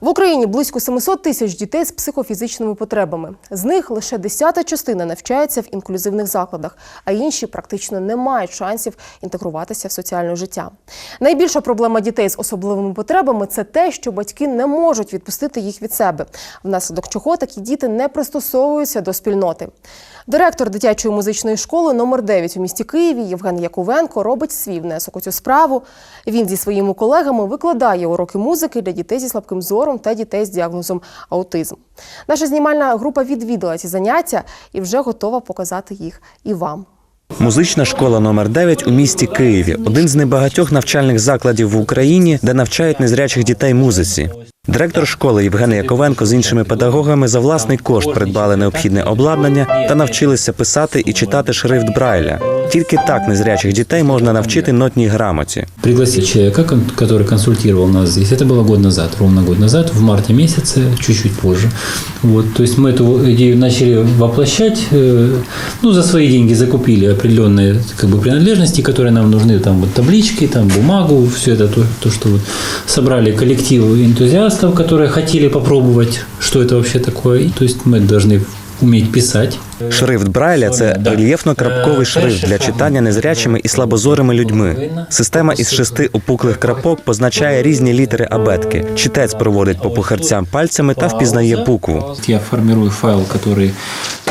В Україні близько 700 тисяч дітей з психофізичними потребами. З них лише десята частина навчається в інклюзивних закладах, а інші практично не мають шансів інтегруватися в соціальне життя. Найбільша проблема дітей з особливими потребами це те, що батьки не можуть відпустити їх від себе, внаслідок чого такі діти не пристосовуються до спільноти. Директор дитячої музичної школи номер 9 у місті Києві Євген Яковенко робить свій внесок у цю справу. Він зі своїми колегами викладає уроки музики для дітей зі слабким зором та дітей з діагнозом аутизм. Наша знімальна група відвідала ці заняття і вже готова показати їх і вам. Музична школа номер 9 у місті Києві один з небагатьох навчальних закладів в Україні, де навчають незрячих дітей музиці. Директор школи Євген Яковенко з іншими педагогами за власний кошт придбали необхідне обладнання та навчилися писати і читати шрифт Брайля. Тільки так незрячих дітей можна навчити нотній грамоті. пригласить человека, кон- который консультировал нас здесь. Это было год назад, ровно год назад, в марте месяце, чуть-чуть позже. Вот, то есть мы эту идею начали воплощать, э, ну, за свои деньги закупили определенные как бы, принадлежности, которые нам нужны, там вот таблички, там бумагу, все это то, то что вот собрали коллектив энтузиастов, которые хотели попробовать, что это вообще такое. И, то есть мы должны уметь писать. Шрифт Брайля це рельєфно-крапковий шрифт для читання незрячими і слабозорими людьми. Система із шести опуклих крапок позначає різні літери абетки. Читець проводить по пухарцям пальцями та впізнає букву. Я формирую файл, который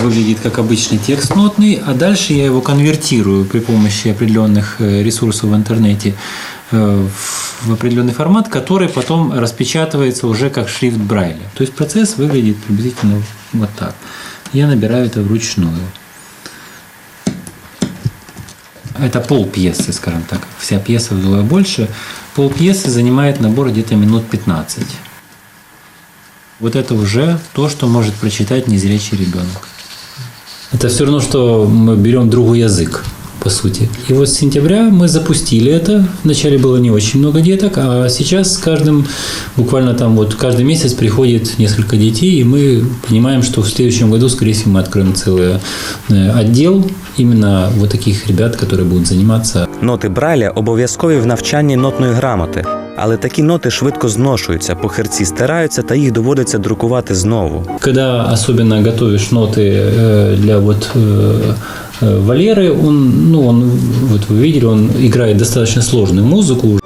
выглядит как обычный текст нотный, а дальше я его конвертирую при помощи определенных э, ресурсов в интернете э, в определенный формат, который потом распечатывается уже как шрифт Брайля. То есть процесс выглядит приблизительно вот так. Я набираю это вручную. Это пол пьесы, скажем так. Вся пьеса вдвое больше. Пол пьесы занимает набор где-то минут 15. Вот это уже то, что может прочитать незрячий ребенок. Это все равно, что мы берем другой язык, по сути. И вот с сентября мы запустили это. Вначале было не очень много деток, а сейчас с каждым, буквально там вот каждый месяц приходит несколько детей, и мы понимаем, что в следующем году, скорее всего, мы откроем целый э, отдел именно вот таких ребят, которые будут заниматься Ноти Брайля обов'язкові в навчанні нотної грамоти, але такі ноти швидко зношуються, пухарці стираються та їх доводиться друкувати знову. Когда особенно готовишь ноты э, для вот э, э, Валеры, он, ну, он, вот вы видели, он играет достаточно сложную музыку.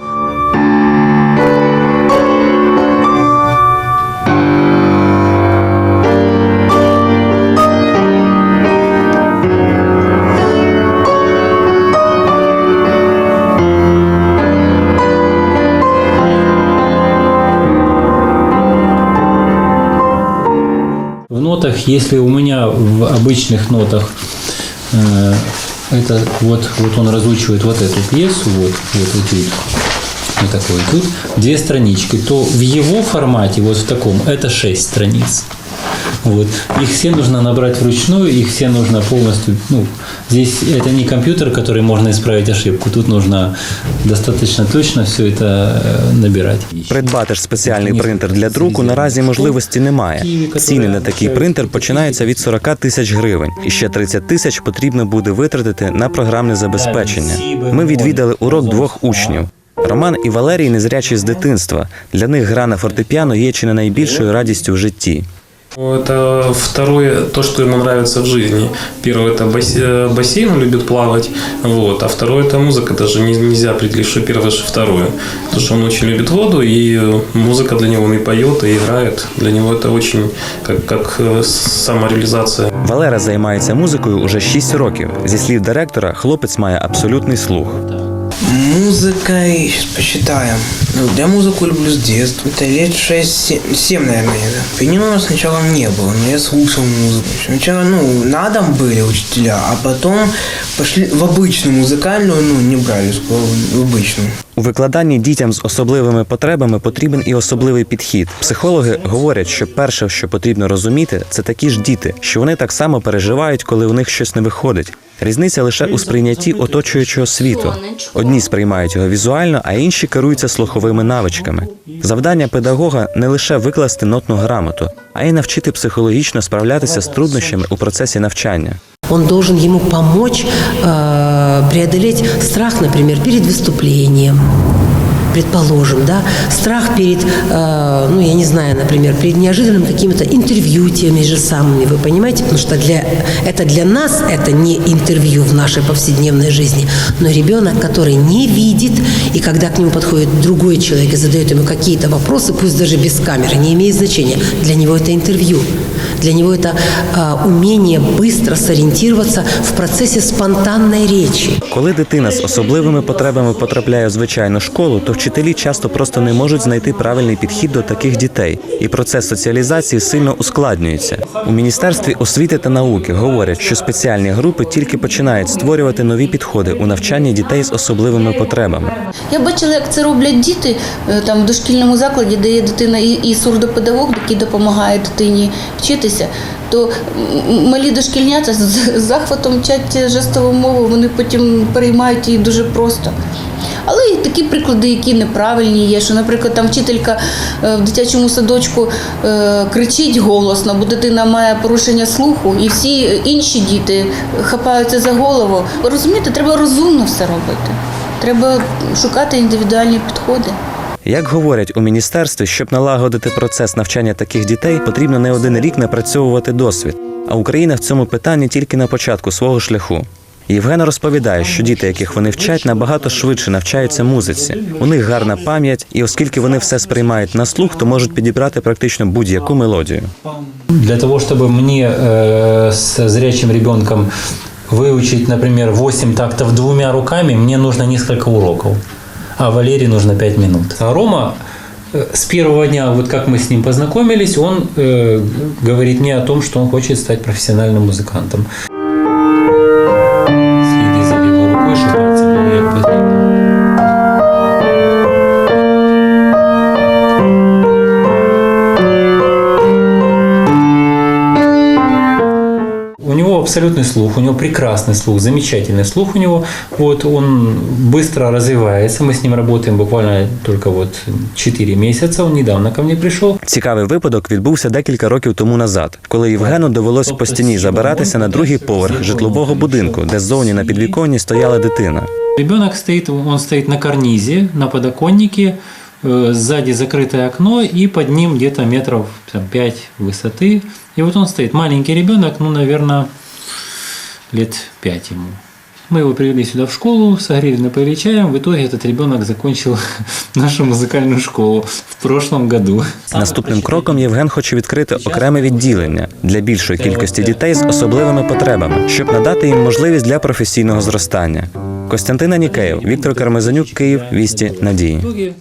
нотах, если у меня в обычных нотах э, это вот, вот он разучивает вот эту пьесу, вот, вот этюд, вот такой этюд, две странички, то в его формате, вот в таком, это шесть страниц. Вот. Их все нужно набрать вручную, их все нужно полностью, ну, здесь это не компьютер, который можно исправить ошибку, тут нужно достаточно точно все это э, набирать. Придбати ж спеціальний принтер для друку наразі можливості немає. Ціни на такий принтер починаються від 40 тисяч гривень, і ще 30 тисяч потрібно буде витратити на програмне забезпечення. Ми відвідали урок двох учнів. Роман і Валерій незрячі з дитинства. Для них гра на фортепіано є чи не найбільшою радістю в житті. Это второе, то, что ему нравится в жизни. Первое это бас- э, бассейн, он любит плавать. Вот. А второе это музыка. Даже не- нельзя определить, что первое, что второе. Потому что он очень любит воду, и музыка для него он и поет, и играет. Для него это очень как, как э, самореализация. Валера займається музикою уже 6 років. Зі слів директора, хлопець має абсолютний слух. Музыкой, сейчас посчитаем. Ну, я музыку люблю с детства. Это лет 6-7, наверное. Да. Пианино сначала не было, но я слушал музыку. Сначала, ну, на дом были учителя, а потом пошли в обычную музыкальную, ну, не брали школу, в обычную. У викладанні дітям з особливими потребами потрібен і особливий підхід. Психологи говорять, що перше, що потрібно розуміти, це такі ж діти, що вони так само переживають, коли у них щось не виходить. Різниця лише у сприйнятті оточуючого світу. Одні сприймають його візуально, а інші керуються слуховими навичками. Завдання педагога не лише викласти нотну грамоту, а й навчити психологічно справлятися з труднощами у процесі навчання. Он должен ему помочь э, преодолеть страх, например, перед выступлением предположим, да, страх перед, э, ну, я не знаю, например, перед неожиданным какими-то интервью теми же самыми, вы понимаете? Потому что для, это для нас это не интервью в нашей повседневной жизни, но ребенок, который не видит, и когда к нему подходит другой человек и задает ему какие-то вопросы, пусть даже без камеры, не имеет значения, для него это интервью. Для него это э, умение быстро сориентироваться в процессе спонтанной речи. Коли дитина з особливими потребами потрапляє в звичайну школу, то вчителі часто просто не можуть знайти правильний підхід до таких дітей, і процес соціалізації сильно ускладнюється. У міністерстві освіти та науки говорять, що спеціальні групи тільки починають створювати нові підходи у навчанні дітей з особливими потребами. Я бачила, як це роблять діти е, там в дошкільному закладі, де є дитина і, сурдопедагог, який допомагає дитині вчитися. То малі дошкільнята з захватом вчать жестову мову, вони потім переймають її дуже просто. Але і такі приклади, які неправильні є, що, наприклад, там вчителька е, в дитячому садочку е, кричить голосно, бо дитина має порушення слуху, і всі інші діти хапаються за голову. Розумієте, треба розумно все робити. Треба шукати індивідуальні підходи. Як говорять у міністерстві, щоб налагодити процес навчання таких дітей, потрібно не один рік напрацьовувати досвід. А Україна в цьому питанні тільки на початку свого шляху. Євген розповідає, що діти, яких вони вчать, набагато швидше навчаються музиці. У них гарна пам'ять, і оскільки вони все сприймають на слух, то можуть підібрати практично будь-яку мелодію. Для того, чтобы мне э, с зрячим ребенком выучить, например, 8 тактов двумя руками, мне нужно несколько уроков. А Валерии нужно 5 минут. А Рома э, с первого дня, вот как мы с ним познакомились, он э, говорит мне о том, что он хочет стать профессиональным музыкантом. абсолютный слух, у него прекрасный слух, замечательный слух у него. Вот он быстро развивается. Мы с ним работаем буквально только вот 4 месяца. Он недавно ко мне пришел. Цікавий випадок відбувся декілька років тому назад, коли Євгену довелось по стіні забиратися на другий поверх житлового будинку, де ззовні на підвіконні стояла дитина. Ребенок стоит, он стоит на карнизе, на подоконнике, э, сзади закрытое окно и под ним где-то метров там, 5 высоты. И вот он стоит, маленький ребенок, ну, наверное, лет 5 ему. Мы его привели сюда в школу, согрели, напоили чаем. В итоге этот ребенок закончил нашу музыкальную школу в прошлом году. Наступним кроком Євген хоче відкрити окреме відділення для більшої кількості дітей з особливими потребами, щоб надати їм можливість для професійного зростання. Костянтина Нікеєв, Віктор Кармазанюк, Київ, Вісті Надії. В итоге